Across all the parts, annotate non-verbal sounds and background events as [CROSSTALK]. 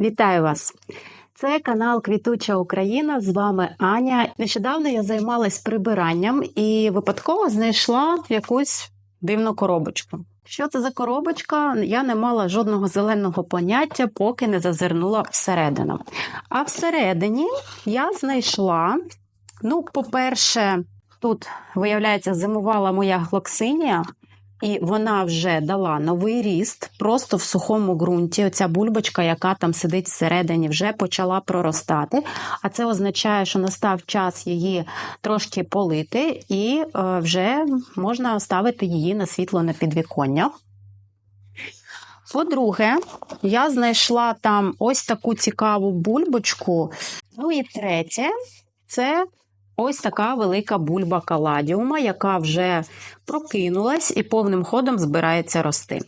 Вітаю вас! Це канал Квітуча Україна. З вами Аня. Нещодавно я займалась прибиранням і випадково знайшла якусь дивну коробочку. Що це за коробочка? Я не мала жодного зеленого поняття, поки не зазирнула всередину. А всередині я знайшла, ну, по-перше, тут, виявляється, зимувала моя глоксинія. І вона вже дала новий ріст просто в сухому ґрунті. Оця бульбочка, яка там сидить всередині, вже почала проростати. А це означає, що настав час її трошки полити, і е, вже можна ставити її на світло на підвіконня. По-друге, я знайшла там ось таку цікаву бульбочку. Ну і третє, це ось така велика бульба каладіума, яка вже прокинулась і повним ходом збирається рости.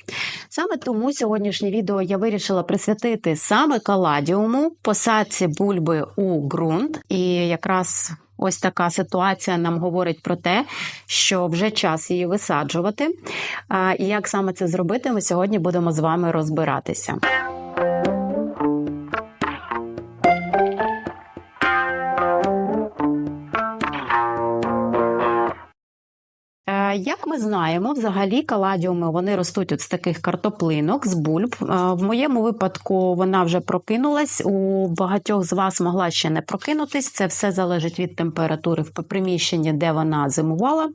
Саме тому сьогоднішнє відео я вирішила присвятити саме каладіуму, посадці бульби у ґрунт. І якраз ось така ситуація нам говорить про те, що вже час її висаджувати. І як саме це зробити, ми сьогодні будемо з вами розбиратися. Як ми знаємо, взагалі каладіуми вони ростуть от з таких картоплинок, з бульб. Е, В моєму випадку вона вже прокинулась. У багатьох з вас могла ще не прокинутись. Це все залежить від температури в приміщенні, де вона зимувала.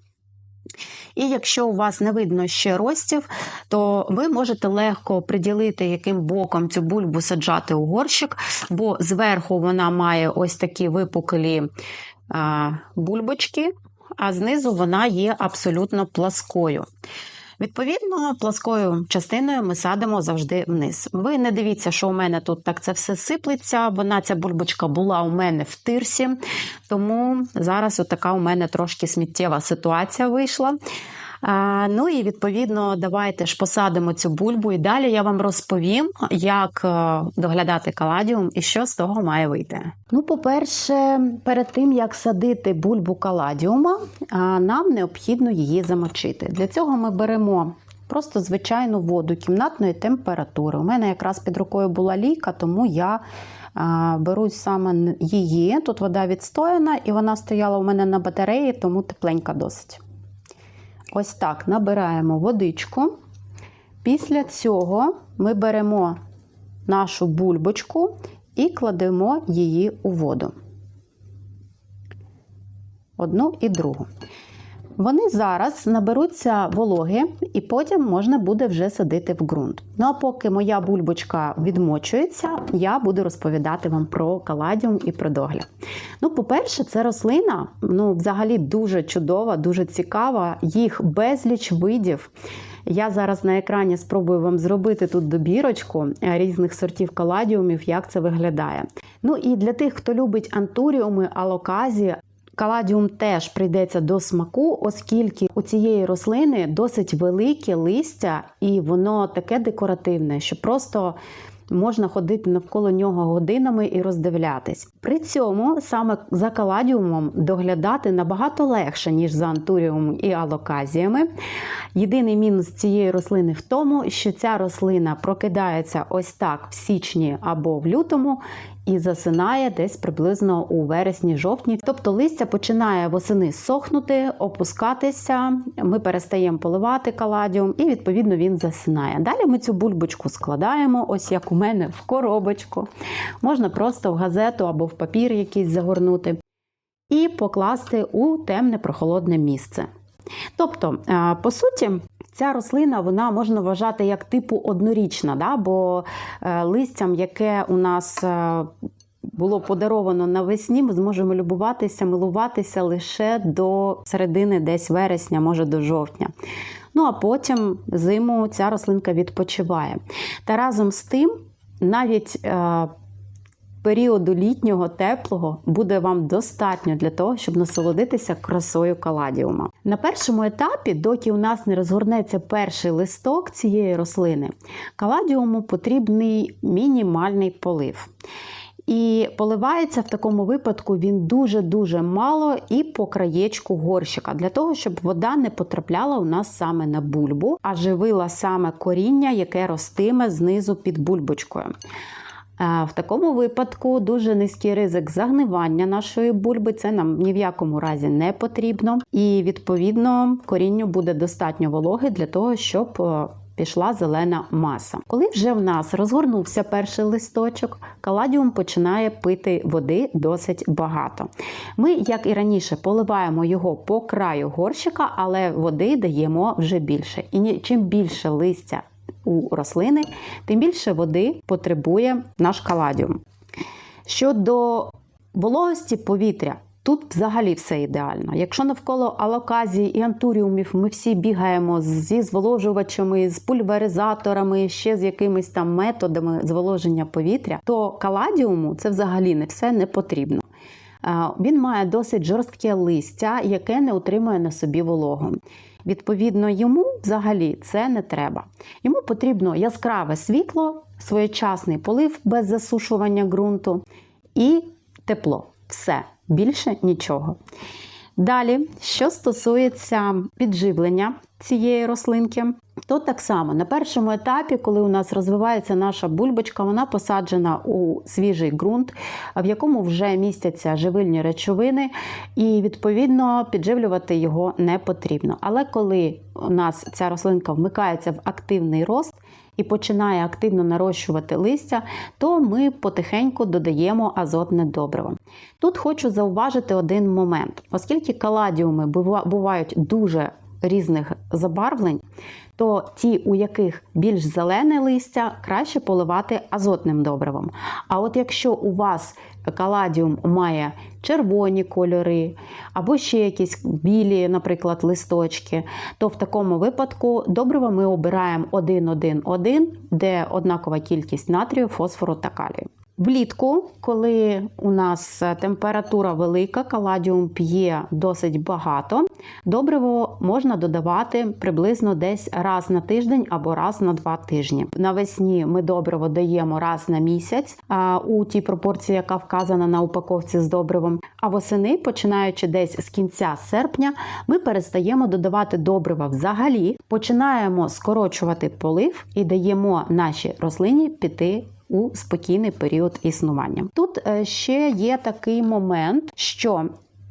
І якщо у вас не видно ще ростів, то ви можете легко приділити, яким боком цю бульбу саджати у горщик, бо зверху вона має ось такі випуклі бульбочки, а знизу вона є абсолютно пласкою. Відповідно, пласкою частиною ми садимо завжди вниз. Ви не дивіться, що у мене тут так це все сиплеться. Вона ця бульбочка була у мене в тирсі, тому зараз отака у мене трошки сміттєва ситуація вийшла. Ну і відповідно, давайте ж посадимо цю бульбу, і далі я вам розповім, як е, доглядати каладіум і що з того має вийти. Ну, по-перше, перед тим як садити бульбу каладіума, нам необхідно її замочити. Для цього ми беремо. Просто звичайну воду кімнатної температури. У мене якраз під рукою була ліка, тому я беру саме її. Тут вода відстояна, і вона стояла у мене на батареї, тому тепленька досить. Ось так набираємо водичку. Після цього ми беремо нашу бульбочку і кладемо її у воду. Одну і другу. Вони зараз наберуться вологи, і потім можна буде вже садити в ґрунт. Ну а поки моя бульбочка відмочується, я буду розповідати вам про каладіум і про догляд. Ну, по-перше, це рослина ну, взагалі дуже чудова, дуже цікава. Їх безліч видів. Я зараз на екрані спробую вам зробити тут добірочку різних сортів каладіумів, як це виглядає. Ну і для тих, хто любить антуріуми, алоказі, Каладіум теж прийдеться до смаку, оскільки у цієї рослини досить велике листя, і воно таке декоративне, що просто можна ходити навколо нього годинами і роздивлятись. При цьому саме за каладіумом доглядати набагато легше, ніж за антуріумом і алоказіями. Єдиний мінус цієї рослини в тому, що ця рослина прокидається ось так в січні або в лютому. І засинає десь приблизно у вересні-жовтні. Тобто листя починає восени сохнути, опускатися. Ми перестаємо поливати каладіум, і відповідно він засинає. Далі ми цю бульбочку складаємо, ось як у мене, в коробочку. Можна просто в газету або в папір якийсь загорнути, і покласти у темне прохолодне місце. Тобто, по суті, Ця рослина вона можна вважати як типу однорічна, да? бо е, листям, яке у нас е, було подаровано навесні, ми зможемо любуватися, милуватися лише до середини, десь вересня, може до жовтня. Ну а потім зиму ця рослинка відпочиває. Та разом з тим, навіть е, періоду літнього теплого буде вам достатньо для того, щоб насолодитися красою каладіума. На першому етапі, доки у нас не розгорнеться перший листок цієї рослини, каладіуму потрібний мінімальний полив. І поливається в такому випадку він дуже-дуже мало і по краєчку горщика, для того, щоб вода не потрапляла у нас саме на бульбу, а живила саме коріння, яке ростиме знизу під бульбочкою. В такому випадку дуже низький ризик загнивання нашої бульби. Це нам ні в якому разі не потрібно. І відповідно корінню буде достатньо вологи для того, щоб е, пішла зелена маса. Коли вже в нас розгорнувся перший листочок, каладіум починає пити води досить багато. Ми, як і раніше, поливаємо його по краю горщика, але води даємо вже більше. І чим більше листя у рослини, тим більше води потребує наш каладіум. Щодо вологості повітря, тут взагалі все ідеально. Якщо навколо алоказії і антуріумів ми всі бігаємо зі зволожувачами, з пульверизаторами, ще з якимись там методами зволоження повітря, то каладіуму це взагалі не все не потрібно. Е, Він має досить жорстке листя, яке не утримує на собі вологу. Відповідно, йому взагалі це не треба. Йому потрібно яскраве світло, своєчасний полив без засушування ґрунту і тепло. Все, більше нічого. Далі, що стосується підживлення цієї рослинки, то так само на першому етапі, коли у нас розвивається наша бульбочка, вона посаджена у свіжий ґрунт, в якому вже містяться живильні речовини, і відповідно підживлювати його не потрібно. Але коли у нас ця рослинка вмикається в активний рост, і починає активно нарощувати листя, то ми потихеньку додаємо азотне добриво. Тут хочу зауважити один момент: оскільки каладіуми бувають дуже різних забарвлень, то ті, у яких більш зелене листя, краще поливати азотним добривом. А от якщо у вас каладіум має червоні кольори або ще якісь білі, наприклад, листочки, то в такому випадку добриво ми обираємо 1-1-1, де однакова кількість натрію, фосфору та калію. Влітку, коли у нас температура велика, каладіум п'є досить багато, добриво можна додавати приблизно десь раз на тиждень або раз на два тижні. Навесні ми добриво даємо раз на місяць а, у тій пропорції, яка вказана на упаковці з добривом. А восени, починаючи десь з кінця серпня, ми перестаємо додавати добрива взагалі, починаємо скорочувати полив і даємо нашій рослині піти у спокійний період існування. Тут е, ще є такий момент, що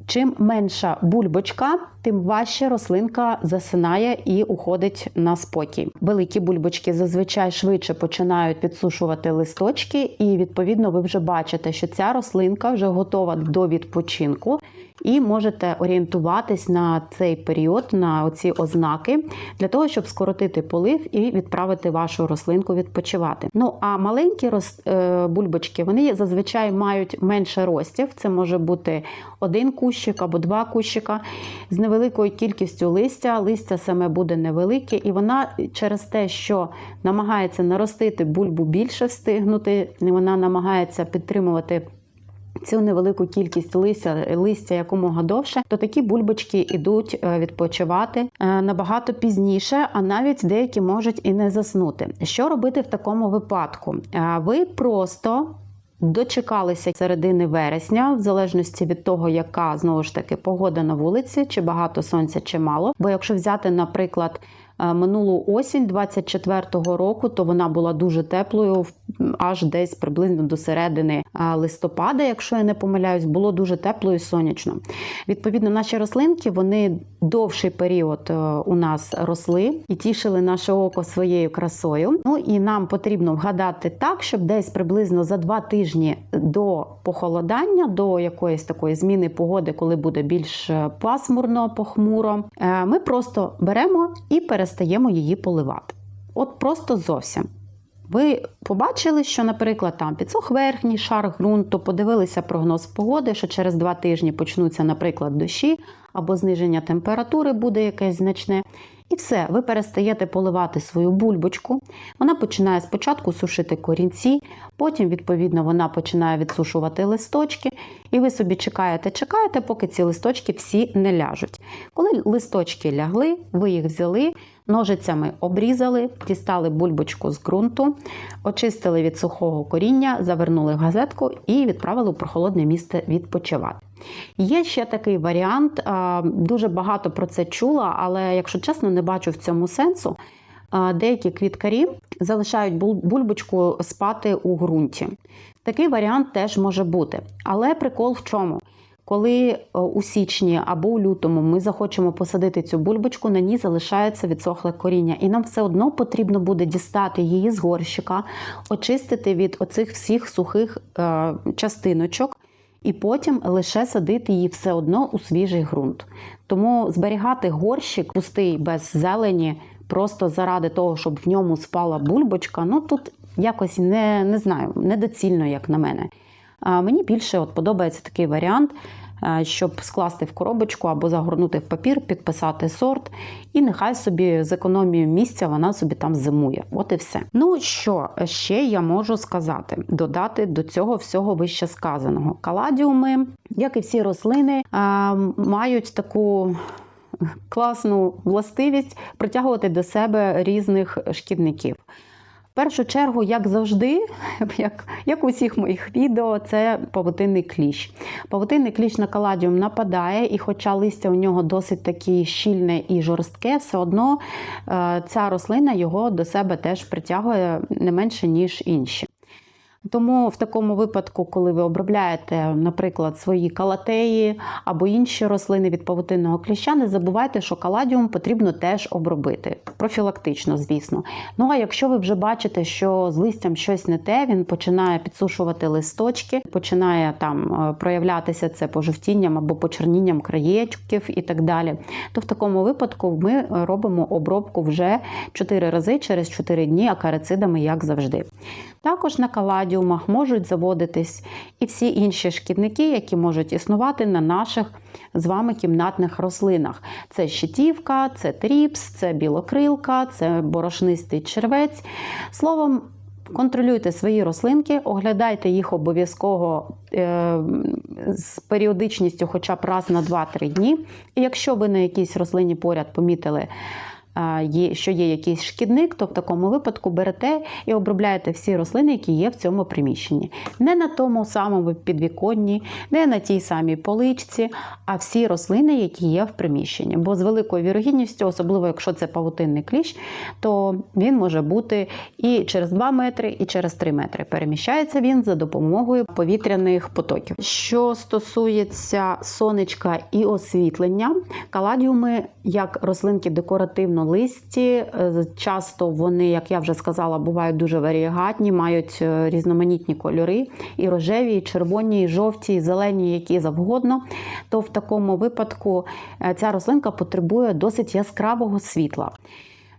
чим менша бульбочка, тим важче рослинка засинає і уходить на спокій. Великі бульбочки зазвичай швидше починають підсушувати листочки, і відповідно ви вже бачите, що ця рослинка вже готова до відпочинку, і можете орієнтуватись на цей період, на оці ознаки, для того, щоб скоротити полив і відправити вашу рослинку відпочивати. Ну а маленькі роз, е, бульбочки вони зазвичай мають менше ростів. Це може бути один кущик або два кущика з невеликою кількістю листя. Листя саме буде невелике, і вона через те, що намагається наростити бульбу більше встигнути, вона намагається підтримувати. Цю невелику кількість листя, листя якомога довше, то такі бульбочки йдуть е, відпочивати е, набагато пізніше, а навіть деякі можуть і не заснути. Що робити в такому випадку? Е, Ви просто дочекалися середини вересня, в залежності від того, яка знову ж таки погода на вулиці, чи багато сонця, чи мало. Бо якщо взяти, наприклад, минулу осінь 24-го року, то вона була дуже теплою, аж десь приблизно до середини е, листопада, якщо я не помиляюсь, було дуже тепло і сонячно. Відповідно, наші рослинки вони довший період е, у нас росли і тішили наше око своєю красою. Ну і нам потрібно вгадати так, щоб десь приблизно за два тижні до похолодання, до якоїсь такої зміни погоди, коли буде більш е, пасмурно, похмуро, е, ми просто беремо і перестаємо її поливати. От просто зовсім. Ви побачили, що, наприклад, там підсох верхній шар ґрунту, подивилися прогноз погоди, що через два тижні почнуться, наприклад, дощі або зниження температури буде якесь значне. І все, ви перестаєте поливати свою бульбочку. Вона починає спочатку сушити корінці, потім, відповідно, вона починає відсушувати листочки, і ви собі чекаєте, чекаєте, поки ці листочки всі не ляжуть. Коли листочки лягли, ви їх взяли, ножицями обрізали, дістали бульбочку з ґрунту, очистили від сухого коріння, завернули в газетку і відправили у прохолодне місце відпочивати. Є ще такий варіант, дуже багато про це чула, але якщо чесно, не бачу в цьому сенсу. деякі квіткарі залишають бульбочку спати у ґрунті. Такий варіант теж може бути. Але прикол в чому? Коли е, у січні або у лютому ми захочемо посадити цю бульбочку, на ній залишається відсохле коріння, і нам все одно потрібно буде дістати її з горщика, очистити від оцих всіх сухих е, частиночок, і потім лише садити її все одно у свіжий ґрунт. Тому зберігати горщик пустий без зелені, просто заради того, щоб в ньому спала бульбочка, ну тут якось не, не знаю, недоцільно, як на мене. Мені більше от подобається такий варіант, е, щоб скласти в коробочку або загорнути в папір, підписати сорт, і нехай собі з економією місця вона собі там зимує. От і все. Ну що ще я можу сказати, додати до цього всього вище сказаного. Каладіуми, як і всі рослини, мають таку. Класну властивість притягувати до себе різних шкідників. Першу чергу, як завжди, [LAUGHS] як, як у всіх моїх відео, це павутинний кліщ. Павутинний кліщ на каладіум нападає, і хоча листя у нього досить такі щільне і жорстке, все одно е, ця рослина його до себе теж притягує не менше, ніж інші. Тому в такому випадку, коли ви обробляєте, наприклад, свої калатеї або інші рослини від павутинного кліща, не забувайте, що каладіум потрібно теж обробити. Профілактично, звісно. Ну а якщо ви вже бачите, що з листям щось не те, він починає підсушувати листочки, починає там е, проявлятися це пожовтінням або почернінням краєчків і так далі, то в такому випадку ми робимо обробку вже 4 рази через 4 дні акарицидами, як завжди. Також на каладіумах можуть заводитись і всі інші шкідники, які можуть існувати на наших з вами кімнатних рослинах. Це щитівка, це тріпс, це білокрилка, це борошнистий червець. Словом, контролюйте свої рослинки, оглядайте їх обов'язково е, з періодичністю хоча б раз на 2-3 дні. І якщо ви на якійсь рослині поряд помітили, що є якийсь шкідник, то в такому випадку берете і обробляєте всі рослини, які є в цьому приміщенні. Не на тому самому підвіконні, не на тій самій поличці, а всі рослини, які є в приміщенні. Бо з великою вірогідністю, особливо якщо це павутинний кліщ, то він може бути і через 2 метри, і через 3 метри. Переміщається він за допомогою повітряних потоків. Що стосується сонечка і освітлення, каладіуми, як рослинки декоративно листі. е, Часто вони, як я вже сказала, бувають дуже варіагатні, мають е, різноманітні кольори, і рожеві, і червоні, і жовті, і зелені, які завгодно. То в такому випадку е, ця рослинка потребує досить яскравого світла.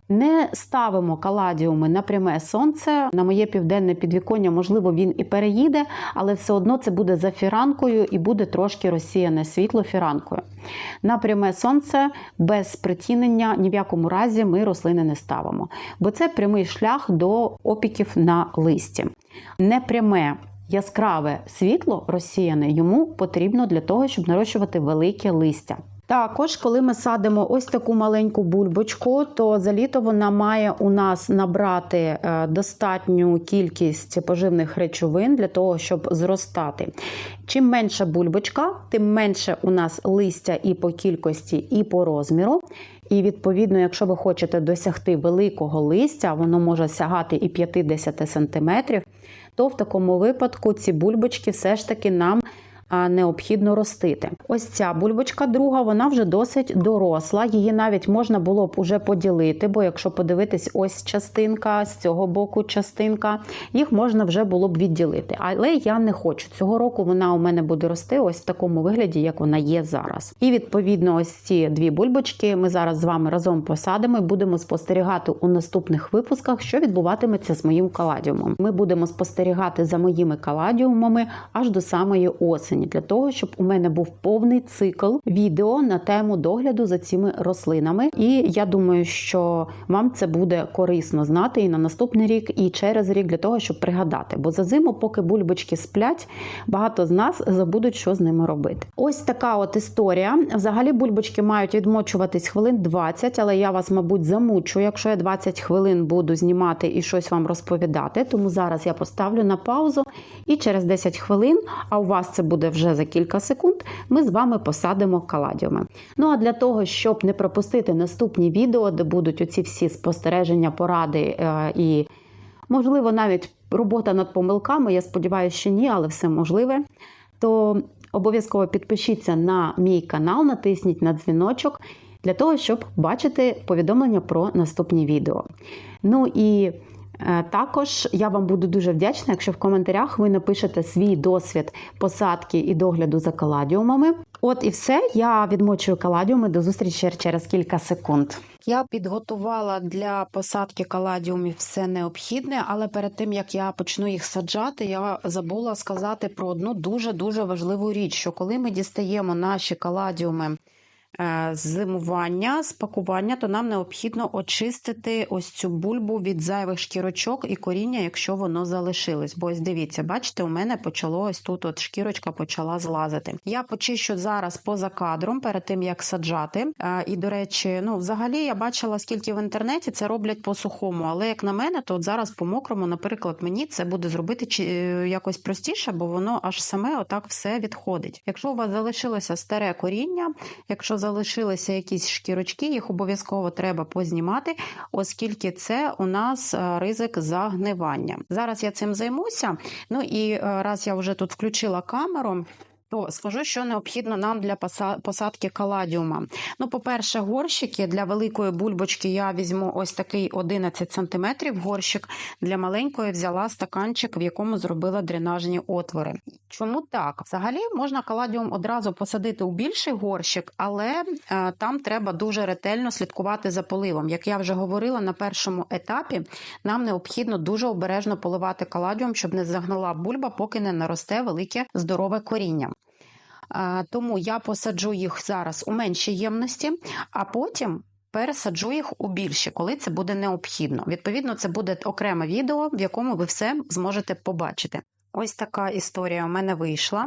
Не ставимо каладіуми на пряме сонце. На моє південне підвіконня, можливо, він і переїде, але все одно це буде за фіранкою і буде трошки розсіяне світло фіранкою. На пряме сонце без притінення ні в якому разі ми рослини не ставимо, бо це прямий шлях до опіків на листі. Непряме яскраве світло розсіяне йому потрібно для того, щоб нарощувати велике листя. Також, коли ми садимо ось таку маленьку бульбочку, то за літо вона має у нас набрати е, достатню кількість поживних речовин для того, щоб зростати. Чим менша бульбочка, тим менше у нас листя і по кількості, і по розміру. І відповідно, якщо ви хочете досягти великого листя, воно може сягати і 50 см, то в такому випадку ці бульбочки все ж таки нам необхідно ростити. Ось ця бульбочка друга, вона вже досить доросла. Її навіть можна було б уже поділити, бо якщо подивитись, ось частинка, з цього боку частинка, їх можна вже було б відділити. Але я не хочу. Цього року вона у мене буде рости ось в такому вигляді, як вона є зараз. І відповідно, ось ці дві бульбочки ми зараз з вами разом посадимо і будемо спостерігати у наступних випусках, що відбуватиметься з моїм каладіумом. Ми будемо спостерігати за моїми каладіумами аж до самої осені, для того, щоб у мене був повний цикл відео на тему догляду за цими рослинами. І я думаю, що вам це буде корисно знати і на наступний рік, і через рік для того, щоб пригадати. Бо за зиму, поки бульбочки сплять, багато з нас забудуть, що з ними робити. Ось така от історія. Взагалі, бульбочки мають відмочуватись хвилин 20, але я вас, мабуть, замучу, якщо я 20 хвилин буду знімати і щось вам розповідати. Тому зараз я поставлю на паузу і через 10 хвилин, а у вас це буде буде вже за кілька секунд, ми з вами посадимо каладіуми. Ну а для того, щоб не пропустити наступні відео, де будуть оці всі спостереження, поради е, і, можливо, навіть робота над помилками, я сподіваюся, що ні, але все можливе, то обов'язково підпишіться на мій канал, натисніть на дзвіночок для того, щоб бачити повідомлення про наступні відео. Ну і також я вам буду дуже вдячна, якщо в коментарях ви напишете свій досвід посадки і догляду за каладіумами. От і все. Я відмочую каладіуми. До зустрічі через кілька секунд. Я підготувала для посадки каладіумів все необхідне, але перед тим як я почну їх саджати, я забула сказати про одну дуже дуже важливу річ: що коли ми дістаємо наші каладіуми е, зимування, з пакування, то нам необхідно очистити ось цю бульбу від зайвих шкірочок і коріння, якщо воно залишилось. Бо ось дивіться, бачите, у мене почало ось тут от шкірочка почала злазити. Я почищу зараз поза кадром перед тим як саджати. Е, І до речі, ну взагалі я бачила, скільки в інтернеті це роблять по сухому, але як на мене, то от зараз по мокрому, наприклад, мені це буде зробити е, якось простіше, бо воно аж саме отак все відходить. Якщо у вас залишилося старе коріння, якщо залишилися якісь шкірочки, їх обов'язково треба познімати, оскільки це у нас е, ризик загнивання. Зараз я цим займуся. Ну і е, раз я вже тут включила камеру. То скажу, що необхідно нам для посадки каладіума. Ну, по-перше, горщики для великої бульбочки я візьму ось такий 11 см горщик. Для маленької взяла стаканчик, в якому зробила дренажні отвори. Чому так? Взагалі можна каладіум одразу посадити у більший горщик, але е, там треба дуже ретельно слідкувати за поливом. Як я вже говорила на першому етапі, нам необхідно дуже обережно поливати каладіум, щоб не загнила бульба, поки не наросте велике здорове коріння. Тому я посаджу їх зараз у меншій ємності, а потім. Пересаджу їх у більші, коли це буде необхідно. Відповідно, це буде окреме відео, в якому ви все зможете побачити. Ось така історія у мене вийшла.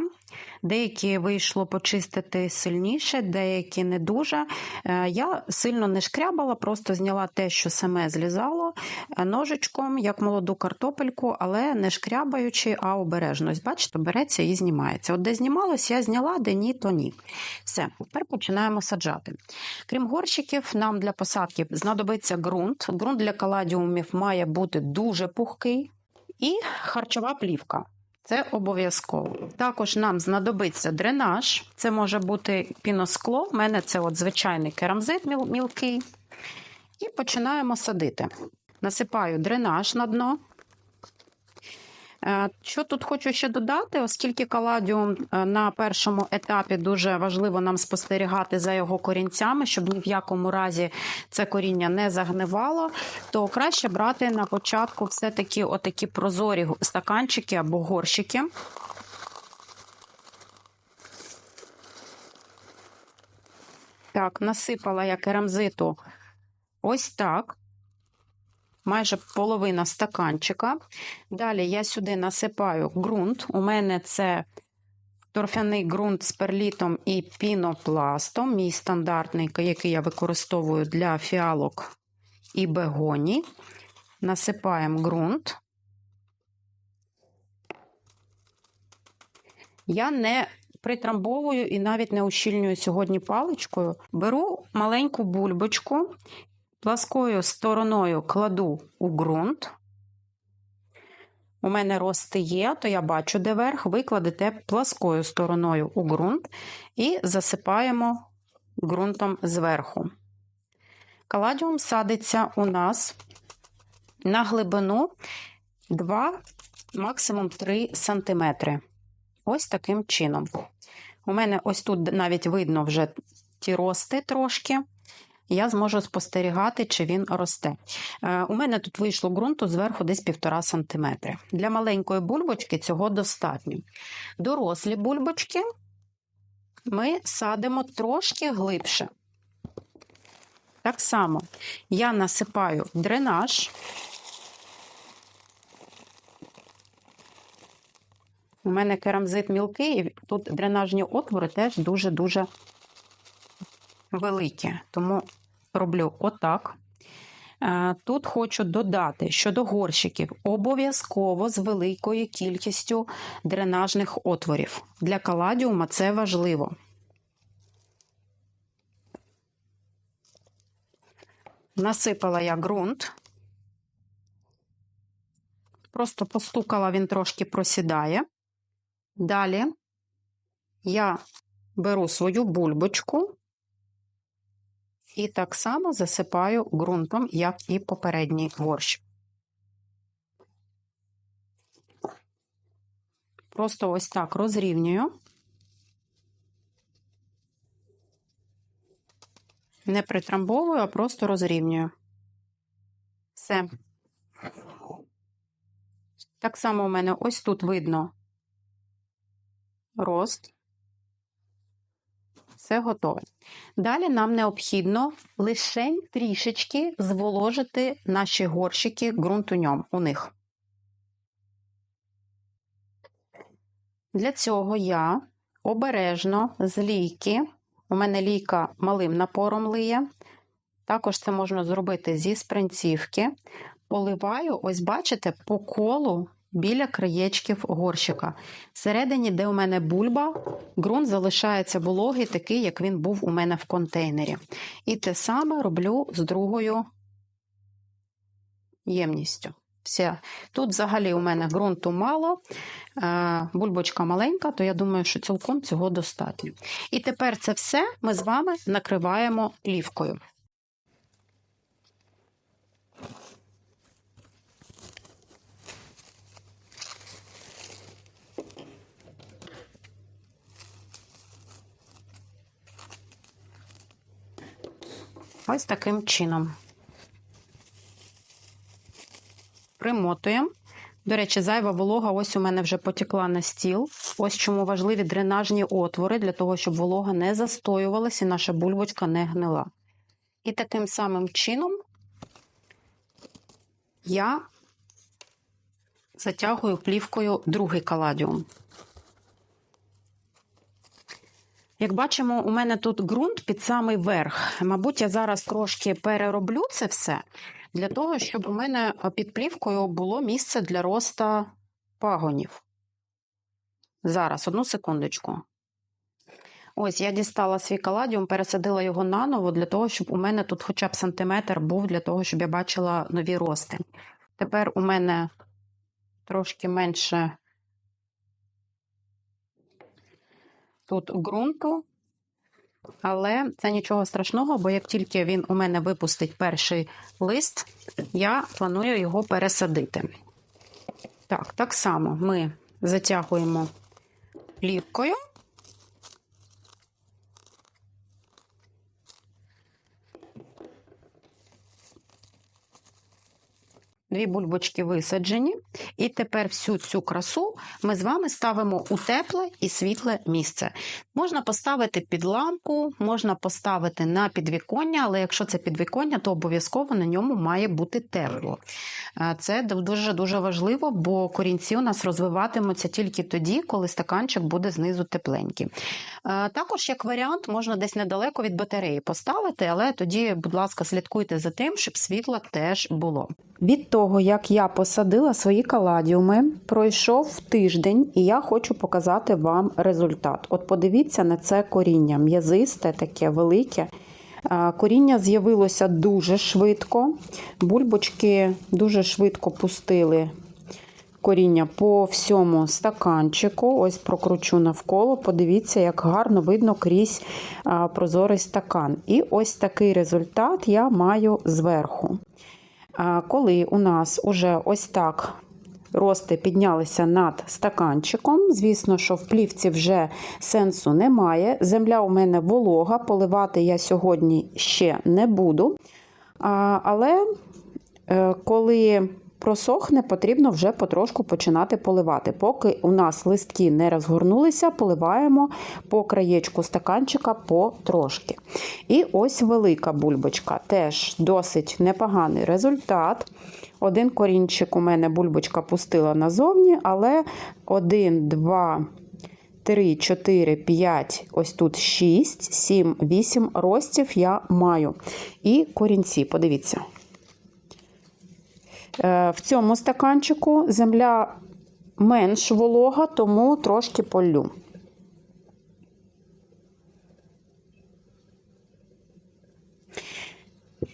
Деякі вийшло почистити сильніше, деякі не дуже. Е, Я сильно не шкрябала, просто зняла те, що саме злізало е, ножичком, як молоду картопельку, але не шкрябаючи, а обережно. Бачите, береться і знімається. От де знімалось, я зняла, де ні, то ні. Все, тепер починаємо саджати. Крім горщиків, нам для посадки знадобиться ґрунт. Ґрунт для каладіумів має бути дуже пухкий і харчова плівка. Це обов'язково. Також нам знадобиться дренаж. Це може бути піноскло. У мене це от звичайний керамзит міл- мілкий. І починаємо садити. Насипаю дренаж на дно. Е, Що тут хочу ще додати, оскільки каладіум е, на першому етапі дуже важливо нам спостерігати за його корінцями, щоб ні в якому разі це коріння не загнивало, то краще брати на початку все-таки отакі прозорі стаканчики або горщики. Так, насипала я керамзиту ось так. Майже половина стаканчика. Далі я сюди насипаю ґрунт. У мене це торфяний ґрунт з перлітом і пінопластом. Мій стандартний, який я використовую для фіалок і бегоні. Насипаємо ґрунт. Я не притрамбовую і навіть не ущільнюю сьогодні паличкою. Беру маленьку бульбочку, пласкою стороною кладу у ґрунт. У мене рости є, то я бачу, де верх. Ви кладете пласкою стороною у ґрунт і засипаємо ґрунтом зверху. Каладіум садиться у нас на глибину 2, максимум 3 см. Ось таким чином. У мене ось тут навіть видно вже ті рости трошки. Я зможу спостерігати, чи він росте. Е, У мене тут вийшло ґрунту зверху десь 1,5 см. Для маленької бульбочки цього достатньо. Дорослі бульбочки ми садимо трошки глибше. Так само я насипаю дренаж. У мене керамзит мілкий, і тут дренажні отвори теж дуже-дуже великі. Тому роблю отак. Е, Тут хочу додати щодо горщиків обов'язково з великою кількістю дренажних отворів. Для каладіума це важливо. Насипала я ґрунт. Просто постукала, він трошки просідає. Далі я беру свою бульбочку і так само засипаю ґрунтом, як і попередній горщик. Просто ось так розрівнюю. Не притрамбовую, а просто розрівнюю. Все. Так само у мене ось тут видно рост. Все готове. Далі нам необхідно лише трішечки зволожити наші горщики ґрунтуньом у них. Для цього я обережно з лійки, у мене лійка малим напором лиє, також це можна зробити зі спринцівки, поливаю, ось бачите, по колу біля краєчків горщика. Всередині, де у мене бульба, ґрунт залишається вологий, такий, як він був у мене в контейнері. І те саме роблю з другою ємністю. Все. Тут взагалі у мене ґрунту мало, е, бульбочка маленька, то я думаю, що цілком цього достатньо. І тепер це все ми з вами накриваємо плівкою. Ось таким чином. Примотуємо. До речі, зайва волога ось у мене вже потекла на стіл. Ось чому важливі дренажні отвори, для того, щоб волога не застоювалася і наша бульбочка не гнила. І таким самим чином я затягую плівкою другий каладіум. Як бачимо, у мене тут ґрунт під самий верх. Мабуть, я зараз трошки перероблю це все для того, щоб у мене під плівкою було місце для роста пагонів. Зараз, одну секундочку. Ось, я дістала свій каладіум, пересадила його наново для того, щоб у мене тут хоча б сантиметр був, для того, щоб я бачила нові рости. Тепер у мене трошки менше тут ґрунту, але це нічого страшного, бо як тільки він у мене випустить перший лист, я планую його пересадити. Так, так само ми затягуємо плівкою. Дві бульбочки висаджені, і тепер всю цю красу ми з вами ставимо у тепле і світле місце. Можна поставити під лампу, можна поставити на підвіконня, але якщо це підвіконня, то обов'язково на ньому має бути тепло. Це дуже дуже важливо, бо корінці у нас розвиватимуться тільки тоді, коли стаканчик буде знизу тепленький. Також, як варіант, можна десь недалеко від батареї поставити, але тоді, будь ласка, слідкуйте за тим, щоб світла теж було. Від того, як я посадила свої каладіуми, пройшов тиждень, і я хочу показати вам результат. От подивіться на це коріння, м'язисте, таке велике. Коріння з'явилося дуже швидко. Бульбочки дуже швидко пустили коріння по всьому стаканчику. Ось прокручу навколо. Подивіться, як гарно видно крізь прозорий стакан. І ось такий результат я маю зверху. Коли у нас уже ось так. Рости піднялися над стаканчиком. Звісно, що в плівці вже сенсу немає. Земля у мене волога, поливати я сьогодні ще не буду. Але е, коли просохне, потрібно вже потрошку починати поливати. Поки у нас листки не розгорнулися, поливаємо по краєчку стаканчика потрошки. І ось велика бульбочка. Теж досить непоганий результат. Один корінчик у мене бульбочка пустила назовні, але 1, 2, 3, 4, 5, ось тут 6, 7, 8 ростів я маю. І корінці, подивіться. Е, В цьому стаканчику земля менш волога, тому трошки полю.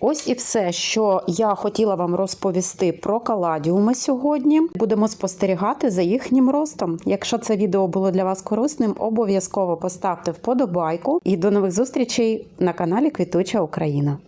Ось і все, що я хотіла вам розповісти про каладіуми сьогодні. Будемо спостерігати за їхнім ростом. Якщо це відео було для вас корисним, обов'язково поставте вподобайку і до нових зустрічей на каналі Квітуча Україна.